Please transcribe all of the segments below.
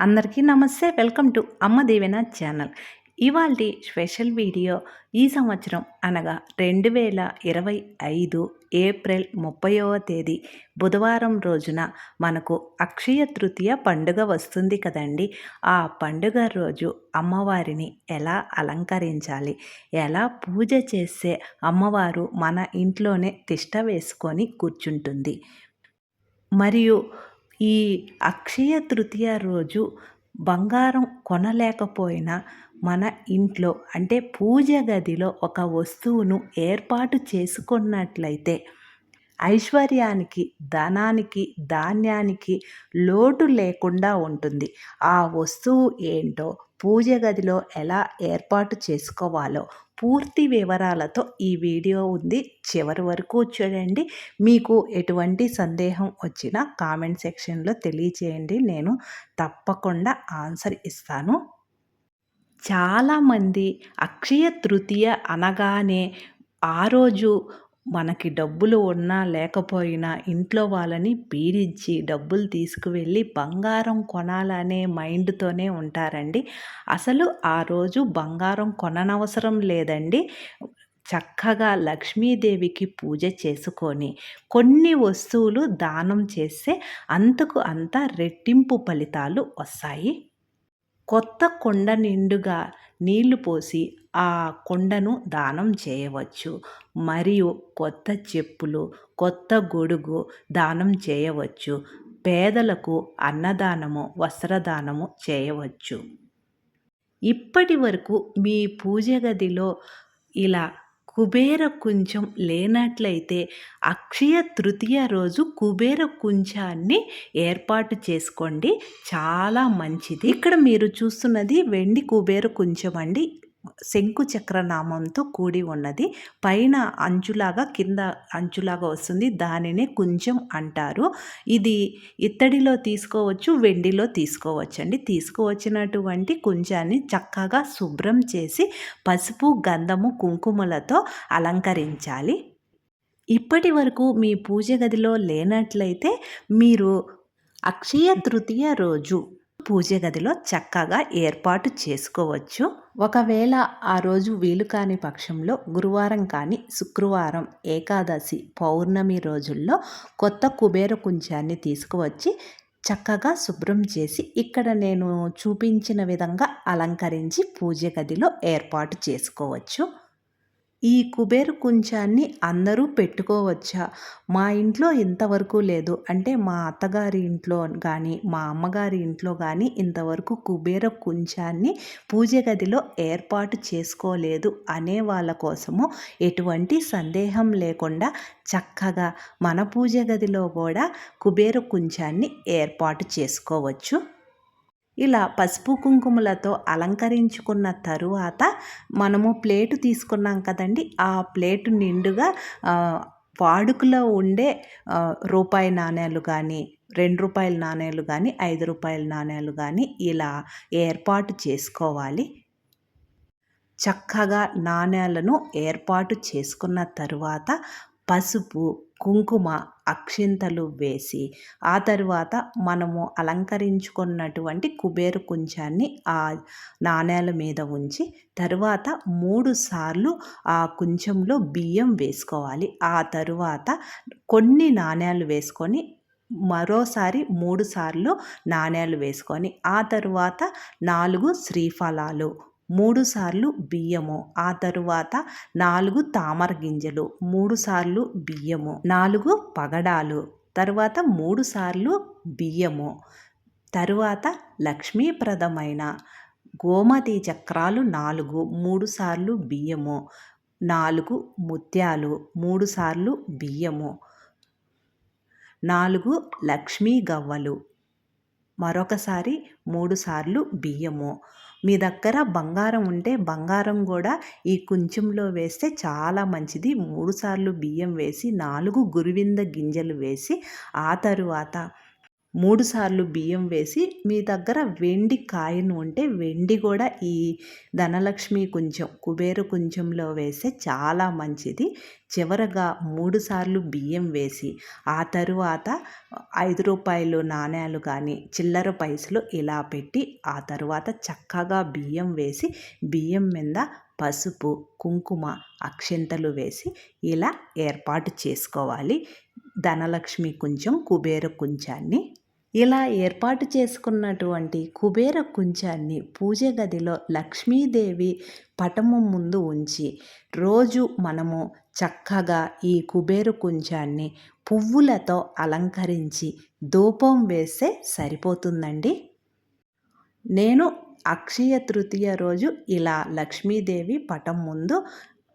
అందరికీ నమస్తే. Welcome to అమ్మదేవిన ఛానల్. ఇవాళ స్పెషల్ వీడియో ఈ సంవత్సరం అనగా రెండు వేల ఇరవై ఐదు ఏప్రిల్ ముప్పైవ తేదీ బుధవారం రోజున మనకు అక్షయ తృతీయ పండుగ వస్తుంది కదండి. ఆ పండుగ రోజు అమ్మవారిని ఎలా అలంకరించాలి? ఎలా పూజ చేస్తే అమ్మవారు మన ఇంట్లోనే తిష్ట వేసుకొని కూర్చుంటుంది? మరియు ఈ అక్షయ తృతీయ రోజు బంగారం కొనలేకపోయినా మన ఇంట్లో అంటే పూజ గదిలో ఒక వస్తువును ఏర్పాటు చేసుకున్నట్లయితే ఐశ్వర్యానికి ధనానికి ధాన్యానికి లోటు లేకుండా ఉంటుంది. ఆ వస్తువు ఏంటో పూజ గదిలో ఎలా ఏర్పాటు చేసుకోవాలో పూర్తి వివరాలతో ఈ వీడియో ఉంది. చివరి వరకు చూడండి. మీకు ఎటువంటి సందేహం వచ్చినా కామెంట్ సెక్షన్లో తెలియచేయండి నేను తప్పకుండా ఆన్సర్ ఇస్తాను. చాలామంది అక్షయ తృతీయ అనగానే ఆ రోజు మనకి డబ్బులు ఉన్నా లేకపోయినా ఇంట్లో వాళ్ళని పీడించి డబ్బులు తీసుకువెళ్ళి బంగారం కొనాలనే మైండ్తోనే ఉంటారండి. అసలు ఆ రోజు బంగారం కొననవసరం లేదండి. చక్కగా లక్ష్మీదేవికి పూజ చేసుకొని కొన్ని వస్తువులు దానం చేస్తే అంతకు అంత రెట్టింపు ఫలితాలు వస్తాయి. కొత్త కొండ నిండుగా నీళ్ళు పోసి ఆ కొండను దానం చేయవచ్చు. మరియు కొత్త చెప్పులు కొత్త గొడుగు దానం చేయవచ్చు. పేదలకు అన్నదానము వస్త్రదానము చేయవచ్చు. ఇప్పటి వరకు మీ పూజ గదిలో ఇలా కుబేర కుంచం లేనట్లయితే అక్షయ తృతీయ రోజు కుబేర కుంచాన్ని ఏర్పాటు చేసుకోండి. చాలా మంచిది. ఇక్కడ మీరు చూస్తున్నది వెండి కుబేర కుంచం అండి. శంకు చక్రనామంతో కూడి ఉన్నది. పైన అంచులాగా కింద అంచులాగా వస్తుంది. దానినే కుంచం అంటారు. ఇది ఇత్తడిలో తీసుకోవచ్చు వెండిలో తీసుకోవచ్చు అండి తీసుకువచ్చినటువంటి కుంచాన్ని చక్కగా శుభ్రం చేసి పసుపు గంధము కుంకుమలతో అలంకరించాలి. ఇప్పటి వరకు మీ పూజ గదిలో లేనట్లయితే మీరు అక్షయ తృతీయ రోజు పూజ గదిలో చక్కగా ఏర్పాటు చేసుకోవచ్చు. ఒకవేళ ఆ రోజు వీలు కాని పక్షంలో గురువారం కానీ శుక్రవారం ఏకాదశి పౌర్ణమి రోజుల్లో కొత్త కుబేర కుంచాన్ని తీసుకువచ్చి చక్కగా శుభ్రం చేసి ఇక్కడ నేను చూపించిన విధంగా అలంకరించి పూజ గదిలో ఏర్పాటు చేసుకోవచ్చు. ఈ కుబేర కుంచాన్ని అందరూ పెట్టుకోవచ్చా? మా ఇంట్లో ఇంతవరకు లేదు. అంటే మా అత్తగారి ఇంట్లో కానీ మా అమ్మగారి ఇంట్లో కానీ ఇంతవరకు కుబేర కుంచాన్ని పూజ గదిలో ఏర్పాటు చేసుకోలేదు అనే వాళ్ళ కోసము ఎటువంటి సందేహం లేకుండా చక్కగా మన పూజ గదిలో కూడా కుబేర కుంచాన్ని ఏర్పాటు చేసుకోవచ్చు. ఇలా పసుపు కుంకుమలతో అలంకరించుకున్న తరువాత మనము ప్లేటు తీసుకున్నాం కదండి. ఆ ప్లేటు నిండుగా వాడుకలో ఉండే రూపాయి నాణ్యాలు కానీ రెండు రూపాయల నాణ్యాలు కానీ ఐదు రూపాయల నాణ్యాలు కానీ ఇలా ఏర్పాటు చేసుకోవాలి. చక్కగా నాణ్యాలను ఏర్పాటు చేసుకున్న తరువాత పసుపు కుంకుమ అక్షింతలు వేసి ఆ తరువాత మనము అలంకరించుకున్నటువంటి కుబేర కుంచాన్ని ఆ నాణేల మీద ఉంచి తరువాత మూడు సార్లు ఆ కుంచంలో బియ్యం వేసుకోవాలి. ఆ తరువాత కొన్ని నాణ్యాలు వేసుకొని మరోసారి మూడు సార్లు నాణ్యాలు వేసుకొని ఆ తరువాత నాలుగు శ్రీఫలాలు మూడుసార్లు బియ్యము. ఆ తరువాత నాలుగు తామర గింజలు మూడుసార్లు బియ్యము నాలుగు పగడాలు తరువాత మూడుసార్లు బియ్యము. తరువాత లక్ష్మీప్రదమైన గోమతి చక్రాలు నాలుగు మూడుసార్లు బియ్యము నాలుగు ముత్యాలు మూడుసార్లు బియ్యము. నాలుగు లక్ష్మీ గవ్వలు మరొకసారి మూడుసార్లు బియ్యము. మీ దగ్గర బంగారం ఉంటే బంగారం కూడా ఈ కుంచెంలో వేస్తే చాలా మంచిది. మూడుసార్లు బియ్యం వేసి నాలుగు గురువింద గింజలు వేసి ఆ తరువాత మూడుసార్లు బియ్యం వేసి మీ దగ్గర వెండి కాయను ఉంటే వెండి కూడా ఈ ధనలక్ష్మి కొంచెం కుబేర కొంచెంలో వేస్తే చాలా మంచిది. చివరగా మూడుసార్లు బియ్యం వేసి ఆ తరువాత ఐదు రూపాయలు నాణ్యాలు కానీ చిల్లర పైసలు ఇలా పెట్టి ఆ తరువాత చక్కగా బియ్యం వేసి బియ్యం మీద పసుపు కుంకుమ అక్షింతలు వేసి ఇలా ఏర్పాటు చేసుకోవాలి. ధనలక్ష్మి కొంచెం కుబేర కుంచాన్ని ఇలా ఏర్పాటు చేసుకున్నటువంటి కుబేర కుంచాన్ని పూజ గదిలో లక్ష్మీదేవి పటము ముందు ఉంచి రోజు మనము చక్కగా ఈ కుబేర కుంచాన్ని పువ్వులతో అలంకరించి ధూపం వేస్తే సరిపోతుందండి. నేను అక్షయ తృతీయ రోజు ఇలా లక్ష్మీదేవి పటం ముందు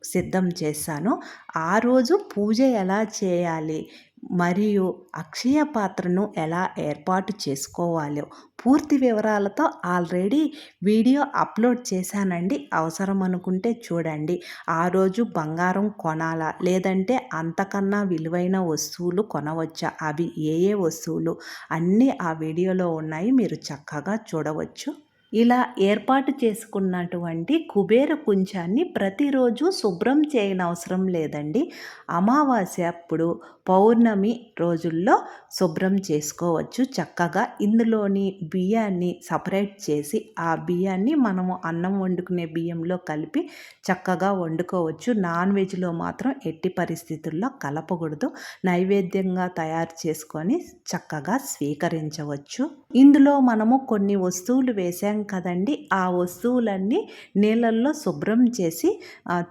సిద్ధం చేశాను. ఆ రోజు పూజ ఎలా చేయాలి మరియు అక్షయ పాత్రను ఎలా ఏర్పాటు చేసుకోవాలో పూర్తి వివరాలతో ఆల్రెడీ వీడియో అప్లోడ్ చేశానండి. అవసరం అనుకుంటే చూడండి. ఆ రోజు బంగారం కొనాలా? లేదంటే అంతకన్నా విలువైన వస్తువులు కొనవచ్చా? అవి ఏ ఏ వస్తువులు? అన్నీ ఆ వీడియోలో ఉన్నాయి. మీరు చక్కగా చూడవచ్చు. ఇలా ఏర్పాటు చేసుకున్నటువంటి కుబేర కుంచాన్ని ప్రతిరోజు శుభ్రం చేయనవసరం లేదండి. అమావాస్య అప్పుడు పౌర్ణమి రోజుల్లో శుభ్రం చేసుకోవచ్చు. చక్కగా ఇందులోని బియ్యాన్ని సపరేట్ చేసి ఆ బియ్యాన్ని మనము అన్నం వండుకునే బియ్యంలో కలిపి చక్కగా వండుకోవచ్చు. నాన్ వెజ్లో మాత్రం ఎట్టి పరిస్థితుల్లో కలపకూడదు. నైవేద్యంగా తయారు చేసుకొని చక్కగా స్వీకరించవచ్చు. ఇందులో మనము కొన్ని వస్తువులు వేసాం కదండి ఆ వస్తువులన్నీ నీళ్ళల్లో శుభ్రం చేసి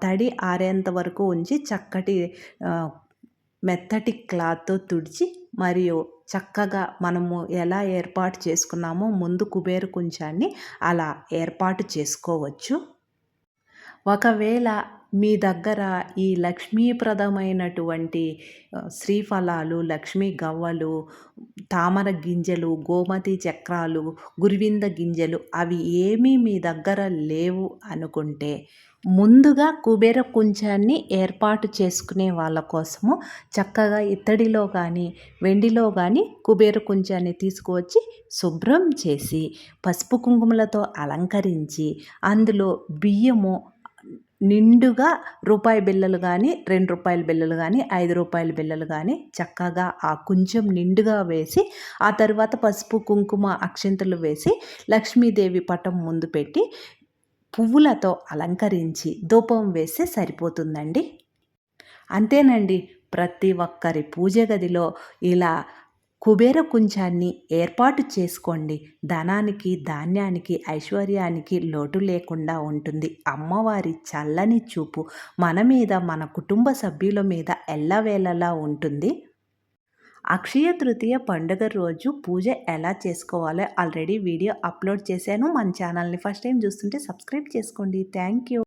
తడి ఆరేంత వరకు ఉంచి చక్కటి మెత్తటి క్లాత్తో తుడిచి మరియు చక్కగా మనము ఎలా ఏర్పాటు చేసుకున్నామో ముందు కుబేర కుంచాన్ని అలా ఏర్పాటు చేసుకోవచ్చు. ఒకవేళ మీ దగ్గర ఈ లక్ష్మీప్రదమైనటువంటి శ్రీఫలాలు లక్ష్మీ గవ్వలు తామర గింజలు గోమతి చక్రాలు గురివింద గింజలు అవి ఏమీ మీ దగ్గర లేవు అనుకుంటే ముందుగా కుబేర కుంచాన్ని ఏర్పాటు చేసుకునే వాళ్ళ కోసము చక్కగా ఇత్తడిలో కానీ వెండిలో కానీ కుబేర కుంచాన్ని తీసుకువచ్చి శుభ్రం చేసి పసుపు కుంకుమలతో అలంకరించి అందులో బియ్యము నిండుగా రూపాయి బిళ్ళలు కానీ రెండు రూపాయల బిళ్ళలు కానీ ఐదు రూపాయల బిళ్ళలు కానీ చక్కగా ఆ కొంచెం నిండుగా వేసి ఆ తర్వాత పసుపు కుంకుమ అక్షంతలు వేసి లక్ష్మీదేవి పటం ముందు పెట్టి పువ్వులతో అలంకరించి ధూపం వేస్తే సరిపోతుందండి. అంతేనండి. ప్రతి ఒక్కరి పూజ గదిలో ఇలా కుబేర కుంచాన్ని ఏర్పాటు చేసుకోండి. ధనానికి ధాన్యానికి ఐశ్వర్యానికి లోటు లేకుండా ఉంటుంది. అమ్మవారి చల్లని చూపు మన మీద మన కుటుంబ సభ్యుల మీద ఎల్లవేళలా ఉంటుంది. అక్షయ తృతీయ పండుగ రోజు పూజ ఎలా చేసుకోవాలో? ఆల్రెడీ వీడియో అప్లోడ్ చేశాను. మన ఛానల్ని ఫస్ట్ టైం చూస్తుంటే సబ్స్క్రైబ్ చేసుకోండి. Thank you.